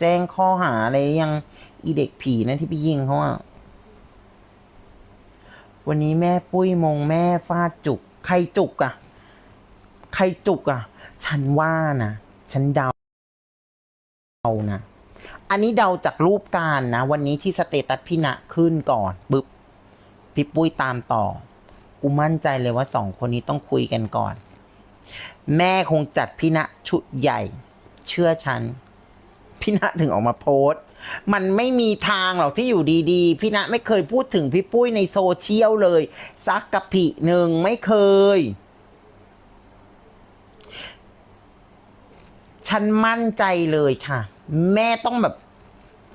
แจ้งข้อหาอะไรยังอีเด็กผีนะที่ไปยิงเขาอะวันนี้แม่ปุ้ยมงแม่ฟาดจุก ใครจุกอะใครจุกอะฉันว่านะฉันเดานะอันนี้เดาจากรูปการนะ วันนี้ที่สเตตัสพี่ณขึ้นก่อนปึ๊บพี่ปุ้ยตามต่อ กูมั่นใจเลยว่าสองคนนี้ต้องคุยกันก่อน แม่คงจัดพี่ณชุดใหญ่ เชื่อฉัน พี่ณถึงออกมาโพสต์ มันไม่มีทางหรอกที่อยู่ดีๆ พี่ณไม่เคยพูดถึงพี่ปุ้ยในโซเชียลเลย สักกะผิหนึ่งไม่เคย ฉันมั่นใจเลยค่ะ แม่ต้องแบบ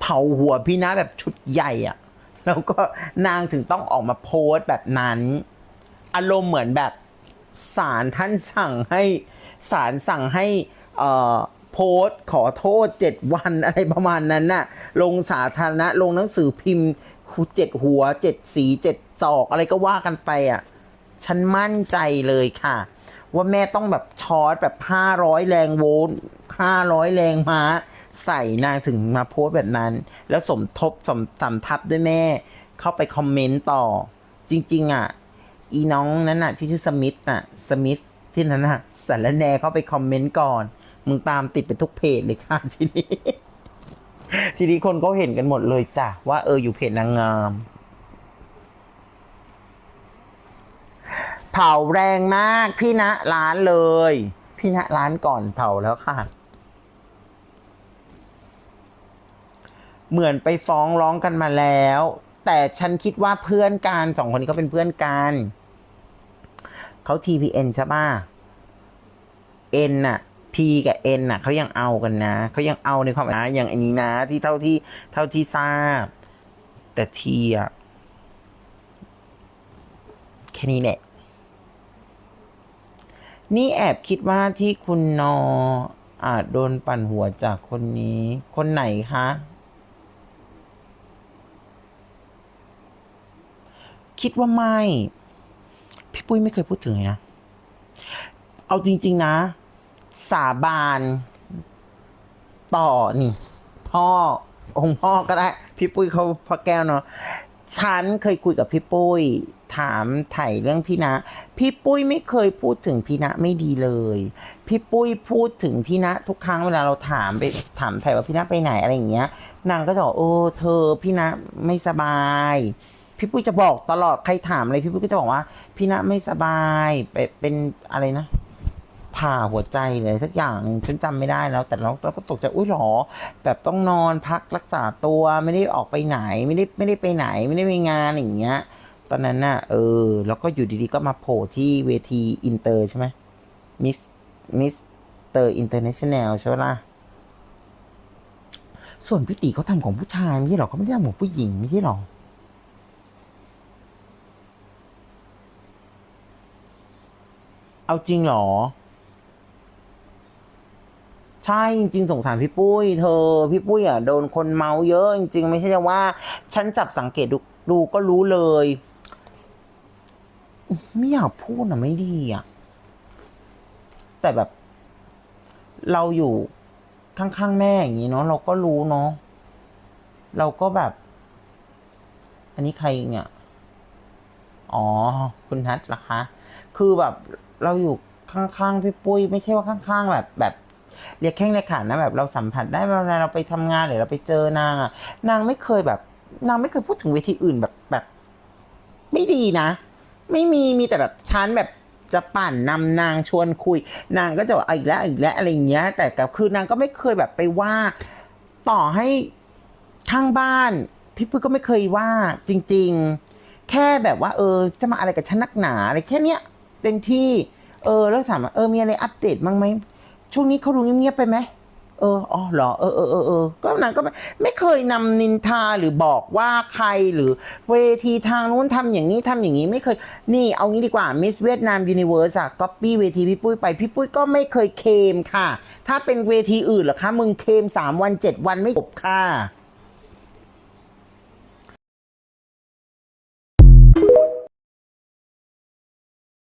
เผาหัวพี่นะแบบชุดใหญ่อะแล้วก็นางถึงต้องออกมาโพสต์แบบนั้น อารมณ์เหมือนแบบศาลท่านสั่งให้ศาลสั่งให้ เอ่อ โพสต์ขอโทษเจ็ดวันอะไรประมาณนั้นน่ะ ลงสาธารณะลงหนังสือพิมพ์เจ็ดหัวเจ็ดสีเจ็ดจอกอะไรก็ว่ากันไปอะ ฉันมั่นใจเลยค่ะ ว่าแม่ต้องแบบช็อตแบบห้าร้อยแรงโวลต์ห้าร้อยแรงม้า ใส่นางถึงมาโพสต์แบบนั้น แล้วสมทบสมสำทับด้วยแม่ เข้าไปคอมเมนต์ต่อ จริง ๆ อะ อีน้องนั้นน่ะ ที่ชื่อสมิธน่ะ สมิธที่นั้นน่ะสารแนเข้าไปคอมเมนต์ก่อน มึงตามติดไปทุกเพจเลยค่ะทีนี้ ทีนี้คนก็เห็นกันหมดเลยจ้ะว่าเอออยู่เพจนางงามเผาแรงมากพี่ณร้านเลย พี่ณร้านก่อนเผาแล้วค่ะ เหมือนไปฟ้องร้องกันมาแล้ว แต่ฉันคิดว่าเพื่อนกันสองคนนี้ก็เป็นเพื่อนกันเขา TPN ใช่ป่ะ N น่ะ P กับ N น่ะเขายังเอากันนะ เขายังเอาในความนะอย่างอันนี้นะ ที่เท่าที่เท่าที่ทราบ แต่ T อะแค่นี้แหละนี่แอบคิดว่าที่คุณนออาจโดนปั่นหัวจากคนนี้ คนไหนคะ คิดว่าไม่ พี่ปุ้ยไม่เคยพูดถึงนะ เอาจริง ๆ นะ สาบานต่อนี่ พ่อองค์พ่อก็ได้ พี่ปุ้ยเขาพระแก้วเนาะฉันเคยคุยกับพี่ปุ้ย ถามไถ่เรื่องพี่นะ พี่ปุ้ยไม่เคยพูดถึงพี่นะไม่ดีเลย พี่ปุ้ยพูดถึงพี่นะ ทุกครั้งเวลาเราถามไปถามไถ่ว่าพี่นะไปไหนอะไรอย่างเงี้ย นางก็จะบอกโอ้เธอพี่นะไม่สบาย พี่ปุ้ยจะบอกตลอดใครถามอะไรพี่ปุ้ยก็จะบอกว่า พี่นะไม่สบายไปเป็นอะไรนะ ผ่าหัวใจเลยสักอย่างฉันจำไม่ได้แล้ว แต่เราเราก็ตกใจอุ้ยหรอ แบบต้องนอนพักรักษาตัวไม่ได้ออกไปไหนไม่ได้ไม่ได้ไปไหนไม่ได้ไปงานอย่างเงี้ย ตอนนั้นน่ะเออ แล้วก็อยู่ดีๆก็มาโผล่ที่เวทีอินเตอร์ใช่ไหมมิสมิสเตอร์อินเตอร์เนชั่นแนลใช่ไหมล่ะส่วนพี่ตีเขาทำของผู้ชายไม่ใช่หรอเขาไม่ได้ทำของผู้หญิงไม่ใช่หรอเอาจริงหรอ ใช่จริงๆสงสารพี่ปุ้ย เธอพี่ปุ้ยอะโดนคนเมาเยอะ จริงๆ ไม่ใช่จะว่า ฉันจับสังเกตดูดูก็รู้เลย ไม่อยากพูดอะไม่ดีอะ แต่แบบ เราอยู่ข้างๆแม่อย่างนี้เนาะเราก็รู้เนาะเราก็แบบ อันนี้ใครเนี่ยอ๋อ คุณนัทเหรอคะ คือแบบเราอยู่ข้างๆพี่ปุ้ย ไม่ใช่ว่าข้างๆแบบแบบ เรียกแข้งเรียกขานะแบบเราสัมผัสได้เวลาเราไปทำงานหรือเราไปเจอนางอะนางไม่เคยแบบ นางไม่เคยพูดถึงเวทีอื่นแบบแบบ ไม่ดีนะ ไม่มีมีแต่แบบชั้นแบบจะปั่นนำนางชวนคุย นางก็จะบอกเอาอีกแล้วอีกแล้วอะไรเงี้ย แต่กับคือนางก็ไม่เคยแบบไปว่าต่อให้ข้างบ้านพี่ปุ้ยก็ไม่เคยว่าจริง ๆ แค่แบบว่า เออ จะมาอะไรกับฉันนักหนาอะไรแค่เนี้ยเต็มที่ เออแล้วถามว่าเออมีอะไรอัปเดตบ้างไหม ช่วงนี้เขาดูเงียบๆไปไหมเอออ๋อเหรอเออเออเออเออก็นางก็ไม่ไม่เคยนำนินทาหรือบอกว่าใครหรือเวทีทางนู้นทำอย่างนี้ทำอย่างนี้ไม่เคย นี่เอางี้ดีกว่ามิสเวียดนามยูนิเวอร์สอะก๊อปปี้เวทีพี่ปุ้ยไป พี่ปุ้ยก็ไม่เคยเคลมค่ะ ถ้าเป็นเวทีอื่นเหรอคะ มึงเคลมสามวันเจ็ดวันไม่จบค่ะ